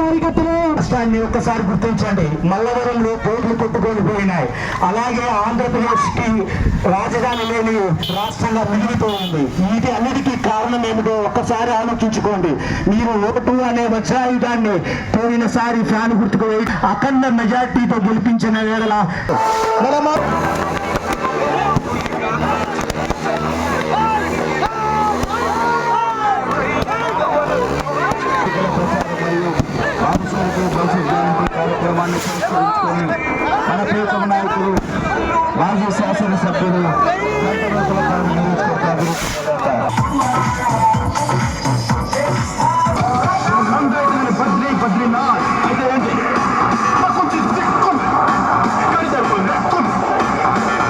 కార్యకర్తలు. రాష్ట్రాన్ని ఒక్కసారి గుర్తించండి. మల్లవరంలో పోట్లు కొట్టుకొని పోయినాయి. అలాగే ఆంధ్రప్రదేశ్కి రాజధాని లేని రాష్ట్రంగా మిగిలిపోయింది. ఇది అన్నిటికీ కారణం ఏమిటో ఒక్కసారి ఆలోచించుకోండి. మీరు ఓటు అనే వజ్రాయుధాన్ని పోయినసారి ఫ్యాన్ గుర్తుకు అఖండ మెజార్టీతో గెలిపించిన వేళ పురస్కరించుకొని మన ప్రియతమ నాయకులు మాజీ శాసనసభ్యులు శాసనసభ నియోజకవర్గ అయితే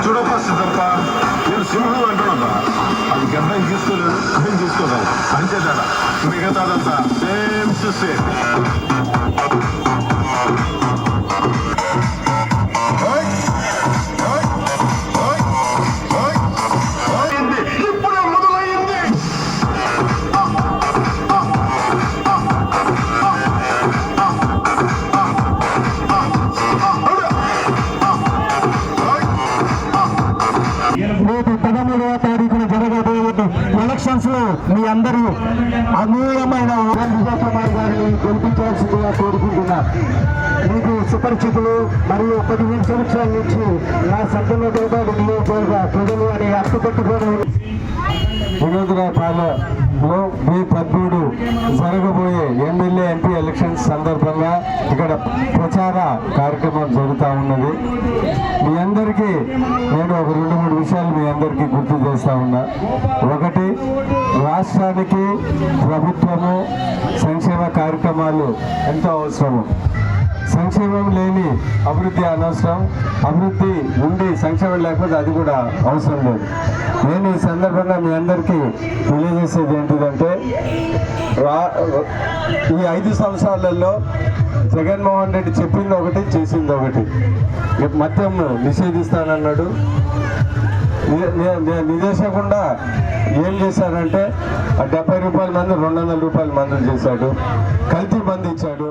చూడప్ప సిద్ధప్ప నేను సింహం అంటున్నా అది గడ్డం తీసుకోలేదు అర్థం తీసుకోలేదు అంతే తేడా మిగతాదంతా సేమ్ టు సేమ్ రేపు తారీఖున జరగబోయే ఎలక్షన్స్లో మీ అందరూ అమూలమైన విజయకుమార్ గారిని గెలిపించాల్సిందిగా కోరుకుంటున్నా మీకు సుపరిచితులు మరియు పదిహేను సంవత్సరాల నుంచి నా సభ్యుల దేవాడు ప్రజలు అని హక్కు పెట్టుకొని వినోదరాపాలలో మీ పద్మూడు జరగబోయే ఎమ్మెల్యే ఎంపీ ఎలక్షన్స్ సందర్భంగా ఇక్కడ ప్రచార కార్యక్రమం జరుగుతూ ఉన్నది. మీ అందరికీ నేను ఒక రెండు మూడు విషయాలు మీ అందరికీ గుర్తు చేస్తూ ఉన్నా. ఒకటి రాష్ట్రానికి ప్రభుత్వము సంక్షేమ కార్యక్రమాలు ఎంతో అవసరము. సంక్షేమం లేని అభివృద్ధి అనవసరం. అభివృద్ధి ఉండి సంక్షేమం లేకపోతే అది కూడా అవసరం లేదు. నేను ఈ సందర్భంగా మీ అందరికీ తెలియజేసేది ఏంటిదంటే రా ఈ ఐదు సంవత్సరాలలో జగన్మోహన్ రెడ్డి చెప్పింది ఒకటి చేసింది ఒకటి. మద్యం నిషేధిస్తానన్నాడు. నిదేశకుండా ఏం చేశారంటే డెబ్బై రూపాయల మందు రెండు వందల రూపాయల మందులు చేశాడు. కల్తీ మంది ఇచ్చాడు.